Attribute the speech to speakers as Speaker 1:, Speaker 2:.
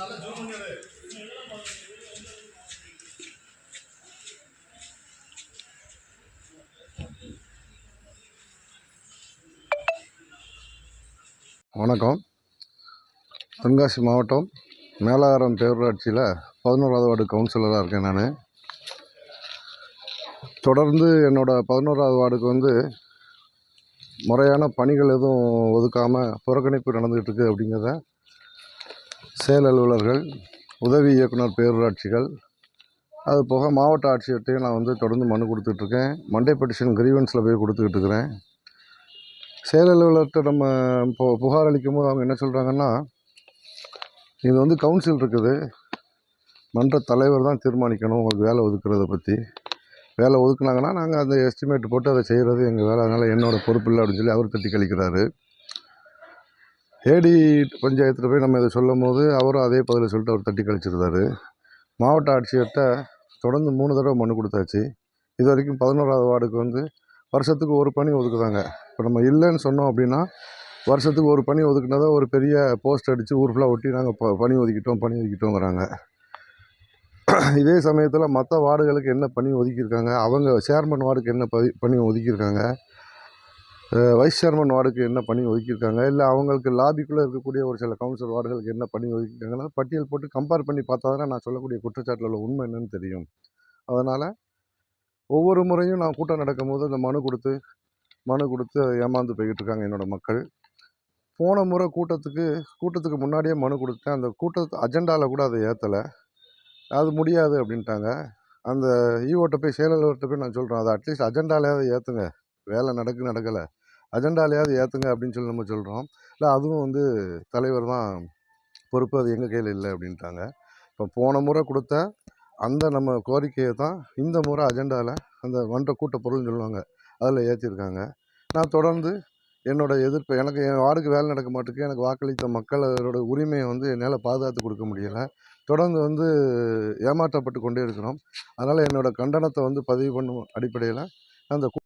Speaker 1: வணக்கம். தென்காசி மாவட்டம் மேலாரம் பேரூராட்சியில் பதினோராவது வார்டு கவுன்சிலராக இருக்கேன் நான். தொடர்ந்து என்னோடய பதினோராவது வார்டுக்கு வந்து முறையான பணிகள் எதுவும் ஒதுக்காமல் புறக்கணிப்பு நடந்துகிட்டு இருக்குது அப்படிங்கிறத செயல் அலுவலர்கள் உதவி இயக்குனர் பேரூராட்சிகள் அது போக மாவட்ட ஆட்சியர்கிட்டையும் நான் வந்து தொடர்ந்து மனு கொடுத்துட்ருக்கேன். மண்டே பெட்டிஷன் கிரீவன்ஸில் போய் கொடுத்துக்கிட்டு இருக்கிறேன் செயல் அலுவலர்கிட்ட நம்ம இப்போ புகார் அளிக்கும் போது அவங்க என்ன சொல்கிறாங்கன்னா இது வந்து கவுன்சில் இருக்குது. மன்ற தலைவர் தான் தீர்மானிக்கணும் உங்களுக்கு வேலை ஒதுக்குறத பற்றி வேலை ஒதுக்குனாங்கன்னா நாங்கள் அந்த எஸ்டிமேட் போட்டு அதை செய்கிறது எங்கள் வேலை. அதனால் என்னோடய பொறுப்பு இல்லை அப்படின்னு சொல்லி அவர் தட்டி கழிக்கிறாரு. ஏடி பஞ்சாயத்தில் போய் நம்ம இதை சொல்லும் போது அவரும் அதே பதிலை சொல்லிட்டு அவர் தட்டி கழிச்சிருந்தாரு. மாவட்ட ஆட்சியர்கிட்ட தொடர்ந்து மூணு தடவை மனு கொடுத்தாச்சு. இது வரைக்கும் பதினோராவது வார்டுக்கு வந்து வருஷத்துக்கு ஒரு பணி ஒதுக்குதாங்க. இப்போ நம்ம இல்லைன்னு சொன்னோம் அப்படின்னா வருஷத்துக்கு ஒரு பணி ஒதுக்குனதை ஒரு பெரிய போஸ்ட் அடித்து ஊர் ஃபுல்லாக ஒட்டி நாங்கள் ப பணி ஒதுக்கிட்டோம் பணி ஒதுக்கிட்டோங்கிறாங்க. இதே சமயத்தில் மற்ற வார்டுகளுக்கு என்ன பணி ஒதுக்கியிருக்காங்க? அவங்க சேர்மன் வார்டுக்கு என்ன பதி பணி ஒதுக்கியிருக்காங்க? வைஸ் சேர்மன் வார்டுக்கு என்ன பணி ஒதுக்கியிருக்காங்க? இல்லை அவங்களுக்கு லாபிக்குள்ளே இருக்கக்கூடிய ஒரு சில கவுன்சிலர் வார்டுகளுக்கு என்ன பணி ஒதுக்கியிருக்காங்கன்னா பட்டியல் போட்டு கம்பேர் பண்ணி பார்த்தா தானே நான் சொல்லக்கூடிய குற்றச்சாட்டில் உள்ள உண்மை என்னன்னு தெரியும். அதனால் ஒவ்வொரு முறையும் நான் கூட்டம் நடக்கும்போது அந்த மனு கொடுத்து மனு கொடுத்து ஏமாந்து போய்கிட்டு இருக்காங்க என்னோடய மக்கள். போன முறை கூட்டத்துக்கு கூட்டத்துக்கு முன்னாடியே மனு கொடுத்தேன் அந்த கூட்டத்து அஜெண்டாவில் கூட அதை ஏற்றலை அது முடியாது அப்படின்ட்டாங்க. அந்த ஈஓட்ட போய் செயலாளர்கிட்ட போய் நான் சொல்கிறேன் அதை அட்லீஸ்ட் அஜெண்டாலையாவது ஏற்றுங்க வேலை நடக்கு நடக்கலை. அஜெண்டாலையாவது ஏற்றுங்க அப்படின்னு சொல்லி நம்ம சொல்கிறோம் இல்லை அதுவும் வந்து தலைவர் தான் பொறுப்பு அது எங்கள் கையில் இல்லை அப்படின்ட்டாங்க. இப்போ போன முறை கொடுத்த அந்த நம்ம கோரிக்கையை தான் இந்த முறை அஜெண்டாவில் அந்த ஒன்றை கூட்ட பொருள்னு சொல்லுவாங்க அதில் ஏற்றிருக்காங்க நான் தொடர்ந்து என்னோட எதிர்ப்பு எனக்கு என் வார்டுக்கு வேலை நடக்க மாட்டேங்குது எனக்கு வாக்களித்த மக்களோட உரிமையை வந்து என்னால் பாதுகாத்து கொடுக்க முடியலை. தொடர்ந்து வந்து ஏமாற்றப்பட்டு கொண்டே இருக்கிறோம். அதனால் என்னோட கண்டனத்தை வந்து பதிவு பண்ணும் அடிப்படையில் அந்த